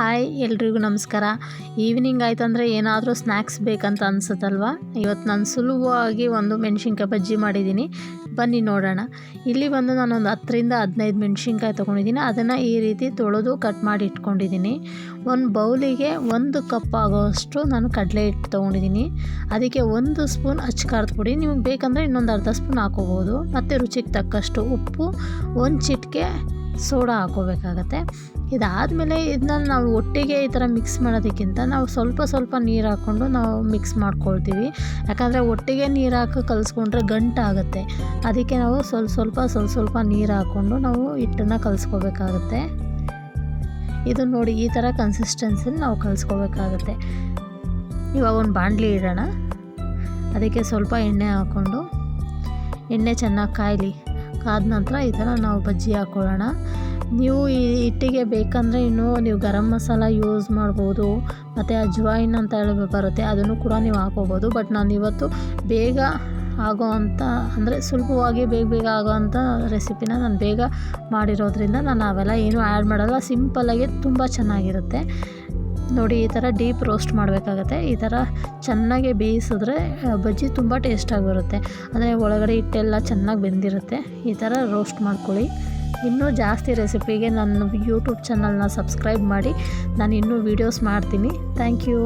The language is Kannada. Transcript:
ಹಾಯ್, ಎಲ್ರಿಗೂ ನಮಸ್ಕಾರ. ಈವ್ನಿಂಗ್ ಆಯ್ತಂದರೆ ಏನಾದರೂ ಸ್ನ್ಯಾಕ್ಸ್ ಬೇಕಂತ ಅನ್ಸುತ್ತಲ್ವ? ಇವತ್ತು ನಾನು ಸುಲಭವಾಗಿ ಒಂದು ಮೆಣಸಿನ್ಕಾಯಿ ಬಜ್ಜಿ ಮಾಡಿದ್ದೀನಿ. ಬನ್ನಿ ನೋಡೋಣ. ಇಲ್ಲಿ ಬಂದು ನಾನೊಂದು ಹತ್ತರಿಂದ ಹದಿನೈದು ಮೆಣಸಿನ್ಕಾಯಿ ತೊಗೊಂಡಿದ್ದೀನಿ. ಅದನ್ನು ಈ ರೀತಿ ತೊಳೆದು ಕಟ್ ಮಾಡಿ ಇಟ್ಕೊಂಡಿದ್ದೀನಿ. ಒಂದು ಬೌಲಿಗೆ ಒಂದು ಕಪ್ ಆಗೋಷ್ಟು ನಾನು ಕಡಲೆ ಹಿಟ್ಟು ತೊಗೊಂಡಿದ್ದೀನಿ. ಅದಕ್ಕೆ ಒಂದು ಸ್ಪೂನ್ ಅಚ್ಕಾರದ ಪುಡಿ, ನಿಮಗೆ ಬೇಕಂದರೆ ಇನ್ನೊಂದು ಅರ್ಧ ಸ್ಪೂನ್ ಹಾಕೋಬೋದು. ಮತ್ತು ರುಚಿಗೆ ತಕ್ಕಷ್ಟು ಉಪ್ಪು, ಒಂದು ಚಿಟಿಕೆ ಸೋಡಾ ಹಾಕೋಬೇಕಾಗತ್ತೆ. ಇದಾದಮೇಲೆ ಇದನ್ನ ನಾವು ಒಟ್ಟಿಗೆ ಈ ಥರ ಮಿಕ್ಸ್ ಮಾಡೋದಕ್ಕಿಂತ ನಾವು ಸ್ವಲ್ಪ ಸ್ವಲ್ಪ ನೀರು ಹಾಕ್ಕೊಂಡು ನಾವು ಮಿಕ್ಸ್ ಮಾಡ್ಕೊಳ್ತೀವಿ. ಯಾಕಂದರೆ ಒಟ್ಟಿಗೆ ನೀರು ಹಾಕಿ ಕಲಿಸ್ಕೊಂಡ್ರೆ ಗಂಟಾಗುತ್ತೆ ಅದಕ್ಕೆ ನಾವು ಸ್ವಲ್ಪ ಸ್ವಲ್ಪ ಸ್ವಲ್ಪ ಸ್ವಲ್ಪ ನೀರು ಹಾಕ್ಕೊಂಡು ನಾವು ಹಿಟ್ಟನ್ನು ಕಲಿಸ್ಕೋಬೇಕಾಗತ್ತೆ. ಇದು ನೋಡಿ ಈ ಥರ ಕನ್ಸಿಸ್ಟೆನ್ಸಿನ ನಾವು ಕಲಿಸ್ಕೋಬೇಕಾಗತ್ತೆ. ಇವಾಗ ಒಂದು ಬಾಣಲಿ ಇಡೋಣ. ಅದಕ್ಕೆ ಸ್ವಲ್ಪ ಎಣ್ಣೆ ಹಾಕ್ಕೊಂಡು, ಎಣ್ಣೆ ಚೆನ್ನಾಗಿ ಕಾಯಲಿ. ಕಾದ ನಂತರ ಈ ಥರ ನಾವು ಬಜ್ಜಿ ಹಾಕ್ಕೊಳ್ಳೋಣ. ನೀವು ಈ ಹಿಟ್ಟಿಗೆ ಬೇಕಂದರೆ ಇನ್ನೂ ನೀವು ಗರಂ ಮಸಾಲ ಯೂಸ್ ಮಾಡ್ಬೋದು, ಮತ್ತು ಅಜ್ವಾಯಿನ್ ಅಂತ ಹೇಳಿ ಬರುತ್ತೆ, ಅದನ್ನು ಕೂಡ ನೀವು ಹಾಕೋಬೋದು ಬಟ್ ನಾನು ಇವತ್ತು ಬೇಗ ಆಗೋ ಅಂಥ ಅಂದರೆ ಸುಲಭವಾಗಿ ಬೇಗ ಬೇಗ ಆಗೋ ಅಂಥ ರೆಸಿಪಿನ ನಾನು ಬೇಗ ಮಾಡಿರೋದ್ರಿಂದ ನಾನು ಅವೆಲ್ಲ ಏನೂ ಆ್ಯಡ್ ಮಾಡಲ್ಲ. ಸಿಂಪಲ್ಲಾಗಿ ತುಂಬ ಚೆನ್ನಾಗಿರುತ್ತೆ. ನೋಡಿ, ಈ ಥರ ಡೀಪ್ ರೋಸ್ಟ್ ಮಾಡಬೇಕಾಗತ್ತೆ. ಈ ಥರ ಚೆನ್ನಾಗಿ ಬೇಯಿಸಿದ್ರೆ ಬಜ್ಜಿ ತುಂಬ ಟೇಸ್ಟಾಗಿ ಬರುತ್ತೆ ಅಂದರೆ ಒಳಗಡೆ ಹಿಟ್ಟೆಲ್ಲ ಚೆನ್ನಾಗಿ ಬೆಂದಿರುತ್ತೆ. ಈ ಥರ ರೋಸ್ಟ್ ಮಾಡ್ಕೊಳ್ಳಿ. ಇನ್ನೂ ಜಾಸ್ತಿ ರೆಸಿಪಿಗೆ ನನ್ನ ಯೂಟ್ಯೂಬ್ ಚಾನಲ್ನ ಸಬ್ಸ್ಕ್ರೈಬ್ ಮಾಡಿ. ನಾನು ಇನ್ನೂ ವೀಡಿಯೋಸ್ ಮಾಡ್ತೀನಿ. Thank you